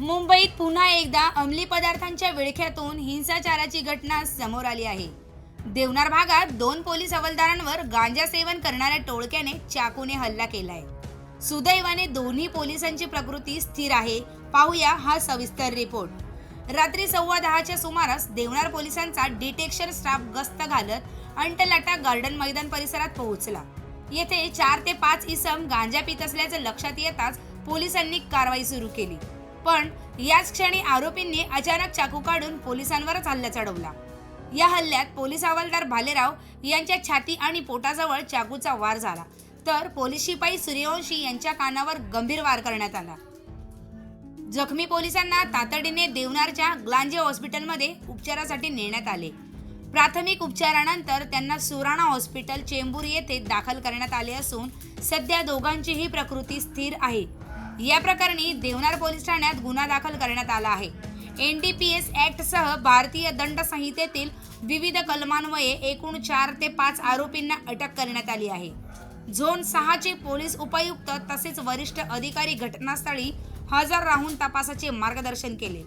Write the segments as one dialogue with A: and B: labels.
A: मुंबईत पुन्हा एकदा अंमली पदार्थांच्या विळख्यातून हिंसाचाराची घटना समोर आली आहे. देवनार भागात दोन पोलीस हवालदारांवर गांजा सेवन करणाऱ्या टोळक्याने चाकूने हल्ला केलाय. सुदैवाने दोन्ही पोलिसांची प्रकृती स्थिर आहे. पाहूया हा सविस्तर रिपोर्ट. रात्री सव्वा दहाच्या सुमारास देवनार पोलिसांचा डिटेक्शन स्टाफ गस्त घालत अंटलाटा गार्डन मैदान परिसरात पोहोचला. येथे चार ते पाच इसम गांजा पित असल्याचं लक्षात येताच पोलिसांनी कारवाई सुरू केली. पण याच क्षणी आरोपींनी अचानक चाकू काढून पोलिसांवरच हल्ला चढवला. या हल्ल्यात पोलीस हवालदार भालेराव यांच्या छाती आणि पोटाजवळ चाकूचा वार झाला. तर पोलीस शिपाई सूर्यवंशी यांच्या कानावर गंभीर वार करण्यात आला. जखमी पोलिसांना तातडीने देवनारच्या ग्लांजे हॉस्पिटलमध्ये उपचारासाठी नेण्यात आले. प्राथमिक उपचारानंतर त्यांना सुराणा हॉस्पिटल चेंबूर येथे दाखल करण्यात आले असून सध्या दोघांचीही प्रकृती स्थिर आहे. या प्रकरणी देवनार पोलीस ठाण्यात गुन्हा दाखल करण्यात आला आहे. एन डी पी ऍक्ट सह भारतीय दंड संहितेतील विविध कलमान्वये एकूण चार ते पाच आरोपींना अटक करण्यात आली आहे. झोन सहाचे पोलीस उपायुक्त तसेच वरिष्ठ अधिकारी घटनास्थळी हजर राहून तपासाचे मार्गदर्शन केले.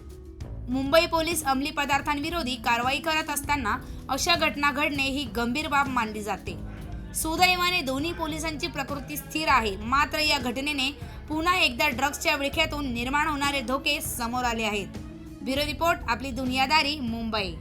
A: मुंबई पोलीस अंमली पदार्थांविरोधी कारवाई करत असताना अशा घटना घडणे ही गंभीर बाब मानली जाते. सुदैवाने दोन्ही पोलिसांची प्रकृती स्थिर आहे. मात्र या घटनेने पुन्हा एकदा ड्रग्सच्या विळख्यातून निर्माण होणारे धोके समोर आले आहेत. ब्युरो रिपोर्ट आपली दुनियादारी मुंबई.